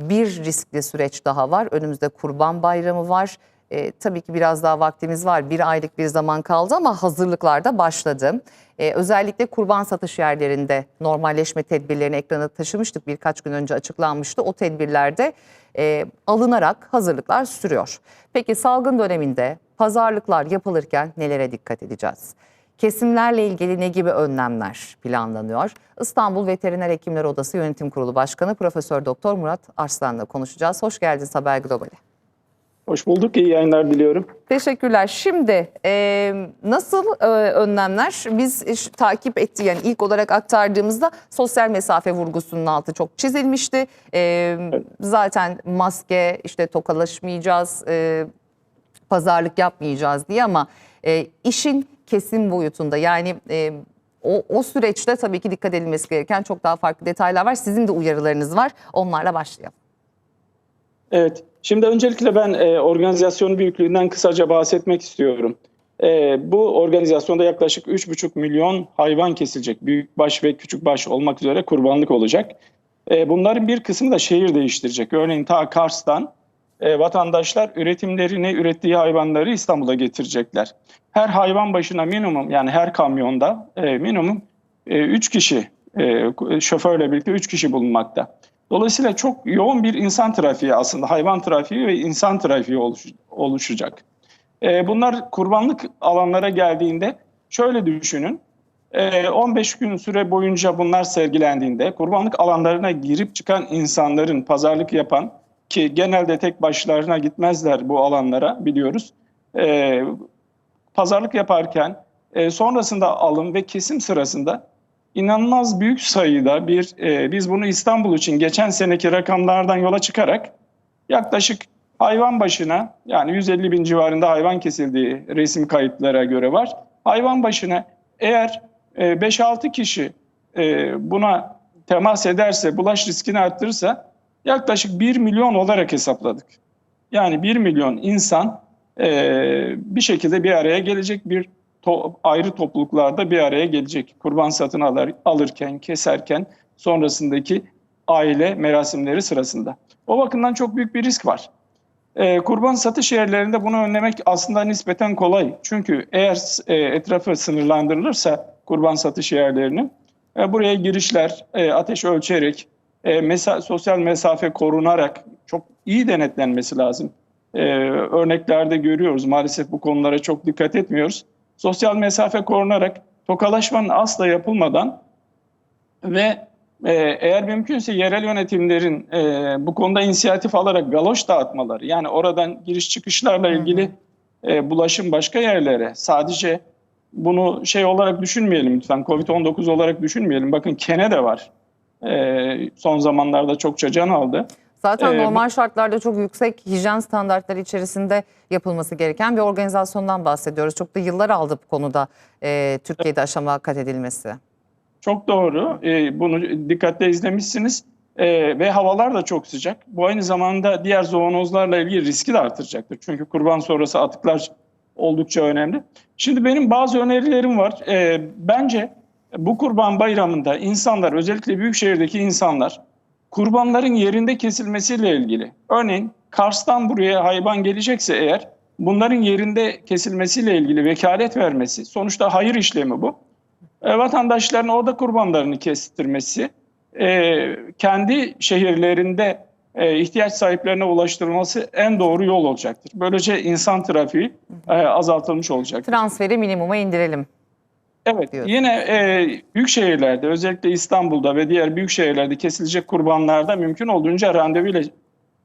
bir riskli süreç daha var. Önümüzde Kurban Bayramı var. E, tabii ki biraz daha vaktimiz var. Bir aylık bir zaman kaldı ama hazırlıklar da başladı. E, özellikle kurban satış yerlerinde normalleşme tedbirlerini ekrana taşımıştık. Birkaç gün önce açıklanmıştı. O tedbirlerde e, alınarak hazırlıklar sürüyor. Peki salgın döneminde pazarlıklar yapılırken nelere dikkat edeceğiz? Kesimlerle ilgili ne gibi önlemler planlanıyor? İstanbul Veteriner Hekimler Odası Yönetim Kurulu Başkanı Profesör Doktor Murat Arslan'la konuşacağız. Hoş geldiniz Haber Global'e. Hoş bulduk. İyi yayınlar diliyorum. Teşekkürler. Şimdi e, nasıl e, önlemler? Biz iş, takip etti yani ilk olarak aktardığımızda sosyal mesafe vurgusunun altı çok çizilmişti. E, Zaten maske, işte tokalaşmayacağız, e, pazarlık yapmayacağız diye ama e, işin kesin boyutunda yani e, o, o süreçte tabii ki dikkat edilmesi gereken çok daha farklı detaylar var. Sizin de uyarılarınız var. Onlarla başlayalım. Evet. Şimdi öncelikle ben e, organizasyon büyüklüğünden kısaca bahsetmek istiyorum. E, bu organizasyonda yaklaşık 3,5 milyon hayvan kesilecek. Büyükbaş ve küçükbaş olmak üzere kurbanlık olacak. E, bunların bir kısmı da şehir değiştirecek. Örneğin ta Kars'tan e, vatandaşlar üretimlerini, ürettiği hayvanları İstanbul'a getirecekler. Her hayvan başına minimum yani her kamyonda e, minimum 3 kişi e, şoförle birlikte 3 kişi bulunmakta. Dolayısıyla çok yoğun bir insan trafiği aslında hayvan trafiği ve insan trafiği oluş, oluşacak. Bunlar kurbanlık alanlara geldiğinde şöyle düşünün. E, 15 gün süre boyunca bunlar sergilendiğinde kurbanlık alanlarına girip çıkan insanların pazarlık yapan ki genelde tek başlarına gitmezler bu alanlara biliyoruz. E, pazarlık yaparken e, sonrasında alım ve kesim sırasında inanılmaz büyük sayıda bir e, biz bunu İstanbul için geçen seneki rakamlardan yola çıkarak yaklaşık hayvan başına yani 150 bin civarında hayvan kesildiği resim kayıtlara göre var. Hayvan başına eğer e, 5-6 kişi e, buna temas ederse bulaş riskini arttırırsa yaklaşık 1 milyon olarak hesapladık. Yani 1 milyon insan e, bir şekilde bir araya gelecek bir to ayrı topluluklarda bir araya gelecek. Kurban satın alır, alırken, keserken sonrasındaki aile merasimleri sırasında. O bakımdan çok büyük bir risk var. Ee, kurban satış yerlerinde bunu önlemek aslında nispeten kolay. Çünkü eğer e, etrafı sınırlandırılırsa kurban satış yerlerinin e, buraya girişler e, ateş ölçerek, e, mesa sosyal mesafe korunarak çok iyi denetlenmesi lazım. E, örneklerde görüyoruz maalesef bu konulara çok dikkat etmiyoruz sosyal mesafe korunarak tokalaşmanın asla yapılmadan ve e, eğer mümkünse yerel yönetimlerin e, bu konuda inisiyatif alarak galoş dağıtmaları yani oradan giriş çıkışlarla ilgili e, bulaşım başka yerlere sadece bunu şey olarak düşünmeyelim lütfen Covid-19 olarak düşünmeyelim. Bakın kene de var. E, son zamanlarda çokça can aldı. Zaten Ee, normal şartlarda çok yüksek hijyen standartları içerisinde yapılması gereken bir organizasyondan bahsediyoruz. Çok da yıllar aldı bu konuda e, Türkiye'de aşama kat edilmesi. Çok doğru. Ee, bunu dikkatle izlemişsiniz. Ee, ve havalar da çok sıcak. Bu aynı zamanda diğer zoonozlarla ilgili riski de artıracaktır. Çünkü kurban sonrası atıklar oldukça önemli. Şimdi benim bazı önerilerim var. Ee, bence bu kurban bayramında insanlar özellikle büyük şehirdeki insanlar kurbanların yerinde kesilmesiyle ilgili. Örneğin Kars'tan buraya hayvan gelecekse eğer bunların yerinde kesilmesiyle ilgili vekalet vermesi sonuçta hayır işlemi bu. E, vatandaşların orada kurbanlarını kestirmesi e, kendi şehirlerinde e, ihtiyaç sahiplerine ulaştırılması en doğru yol olacaktır. Böylece insan trafiği e, azaltılmış olacaktır. Transferi minimuma indirelim. Evet, diyoruz. yine e, büyük şehirlerde özellikle İstanbul'da ve diğer büyük şehirlerde kesilecek kurbanlarda mümkün olduğunca randevuyla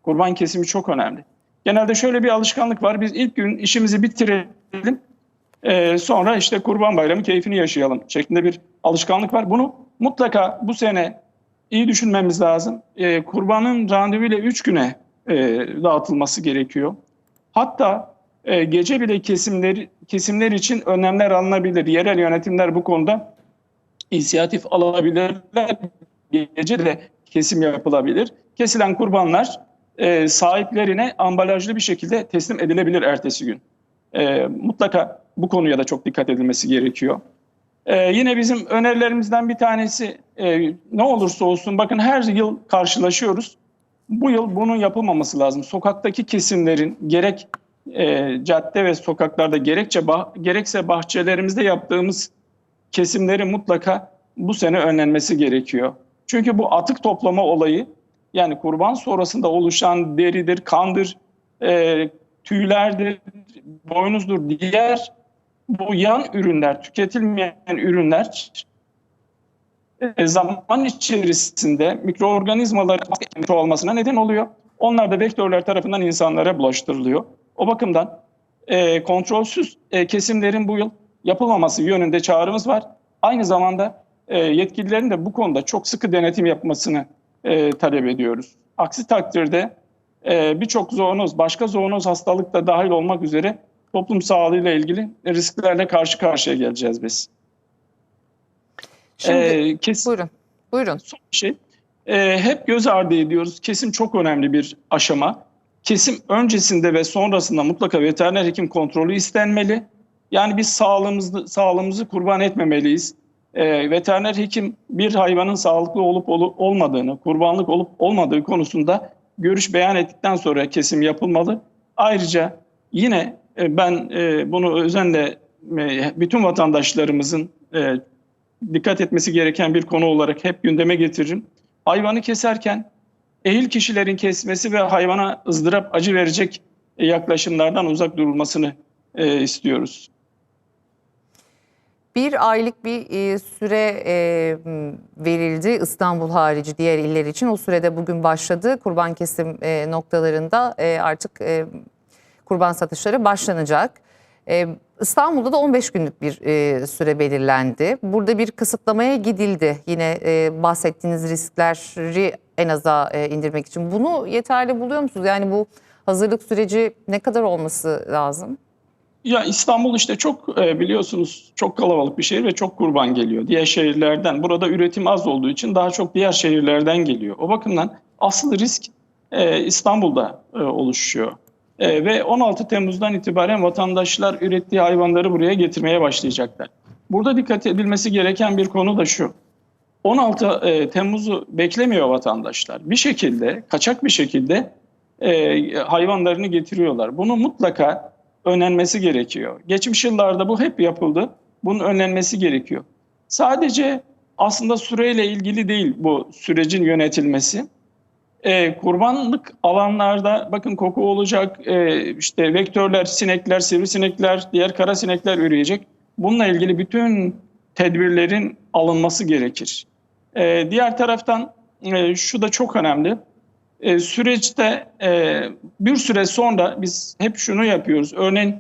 kurban kesimi çok önemli. Genelde şöyle bir alışkanlık var. Biz ilk gün işimizi bitirelim. e, sonra işte kurban bayramı keyfini yaşayalım şeklinde bir alışkanlık var. Bunu mutlaka bu sene iyi düşünmemiz lazım. E, kurbanın randevuyla 3 güne e, dağıtılması gerekiyor. Hatta e, gece bile kesimleri kesimler için önlemler alınabilir. Yerel yönetimler bu konuda inisiyatif alabilirler. Gece de kesim yapılabilir. Kesilen kurbanlar e, sahiplerine ambalajlı bir şekilde teslim edilebilir ertesi gün. E, mutlaka bu konuya da çok dikkat edilmesi gerekiyor. E, yine bizim önerilerimizden bir tanesi e, ne olursa olsun bakın her yıl karşılaşıyoruz. Bu yıl bunun yapılmaması lazım. Sokaktaki kesimlerin gerek e, cadde ve sokaklarda gerekçe bah- gerekse bahçelerimizde yaptığımız kesimleri mutlaka bu sene önlenmesi gerekiyor. Çünkü bu atık toplama olayı yani kurban sonrasında oluşan deridir, kandır, e, tüylerdir, boynuzdur, diğer bu yan ürünler, tüketilmeyen ürünler e, zaman içerisinde mikroorganizmaların çoğalmasına neden oluyor. Onlar da vektörler tarafından insanlara bulaştırılıyor. O bakımdan e, kontrolsüz e, kesimlerin bu yıl yapılmaması yönünde çağrımız var. Aynı zamanda e, yetkililerin de bu konuda çok sıkı denetim yapmasını e, talep ediyoruz. Aksi takdirde e, birçok zoonoz, başka zoonoz hastalık da dahil olmak üzere toplum sağlığıyla ilgili risklerle karşı karşıya geleceğiz biz. Şimdi E, kes- buyurun. Buyurun. son bir şey. Ee, hep göz ardı ediyoruz. Kesim çok önemli bir aşama. Kesim öncesinde ve sonrasında mutlaka veteriner hekim kontrolü istenmeli. Yani biz sağlığımızı, sağlığımızı kurban etmemeliyiz. Ee, veteriner hekim bir hayvanın sağlıklı olup olu- olmadığını, kurbanlık olup olmadığı konusunda görüş beyan ettikten sonra kesim yapılmalı. Ayrıca yine e, ben e, bunu özenle e, bütün vatandaşlarımızın e, dikkat etmesi gereken bir konu olarak hep gündeme getiririm. Hayvanı keserken ehil kişilerin kesmesi ve hayvana ızdırap acı verecek yaklaşımlardan uzak durulmasını e, istiyoruz. Bir aylık bir e, süre e, verildi İstanbul harici diğer iller için. O sürede bugün başladı. Kurban kesim e, noktalarında artık kurban satışları başlanacak. İstanbul'da da 15 günlük bir süre belirlendi. Burada bir kısıtlamaya gidildi. Yine bahsettiğiniz riskleri en aza e, indirmek için. Bunu yeterli buluyor musunuz? Yani bu hazırlık süreci ne kadar olması lazım? Ya İstanbul işte çok e, biliyorsunuz çok kalabalık bir şehir ve çok kurban geliyor. Diğer şehirlerden burada üretim az olduğu için daha çok diğer şehirlerden geliyor. O bakımdan asıl risk e, İstanbul'da oluşuyor. Ve 16 Temmuz'dan itibaren vatandaşlar ürettiği hayvanları buraya getirmeye başlayacaklar. Burada dikkat edilmesi gereken bir konu da şu. 16 e, Temmuz'u beklemiyor vatandaşlar. Bir şekilde, kaçak bir şekilde e, hayvanlarını getiriyorlar. Bunu mutlaka önlenmesi gerekiyor. Geçmiş yıllarda bu hep yapıldı. Bunun önlenmesi gerekiyor. Sadece aslında süreyle ilgili değil bu sürecin yönetilmesi. Ee, kurbanlık alanlarda bakın koku olacak, e, işte vektörler, sinekler, sivrisinekler, diğer kara sinekler üreyecek. Bununla ilgili bütün tedbirlerin alınması gerekir. Ee, diğer taraftan e, şu da çok önemli. E, süreçte e, bir süre sonra biz hep şunu yapıyoruz. Örneğin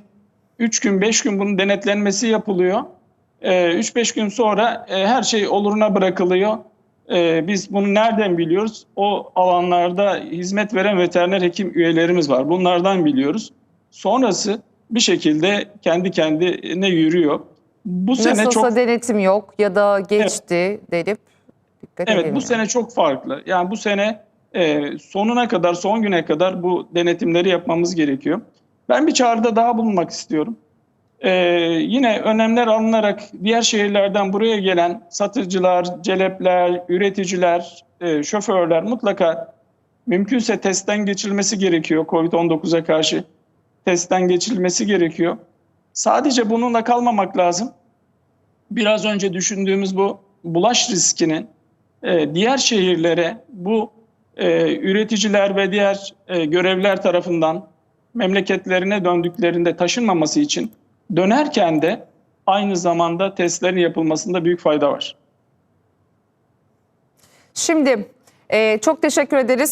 3 gün 5 gün bunun denetlenmesi yapılıyor. 3-5 gün sonra e, her şey oluruna bırakılıyor. E, biz bunu nereden biliyoruz? O alanlarda hizmet veren veteriner hekim üyelerimiz var. Bunlardan biliyoruz. Sonrası bir şekilde kendi kendine yürüyor. Bu sene Nasıl olsa çok denetim yok ya da geçti denip dikkat Evet edilmiyor. bu sene çok farklı. Yani bu sene e, sonuna kadar, son güne kadar bu denetimleri yapmamız gerekiyor. Ben bir çağrıda daha bulunmak istiyorum. E, yine önlemler alınarak diğer şehirlerden buraya gelen satıcılar, celepler, üreticiler, e, şoförler mutlaka mümkünse testten geçilmesi gerekiyor. Covid-19'a karşı testten geçilmesi gerekiyor. Sadece bununla kalmamak lazım. Biraz önce düşündüğümüz bu bulaş riskinin e, diğer şehirlere bu e, üreticiler ve diğer e, görevliler tarafından memleketlerine döndüklerinde taşınmaması için dönerken de aynı zamanda testlerin yapılmasında büyük fayda var. Şimdi çok teşekkür ederiz.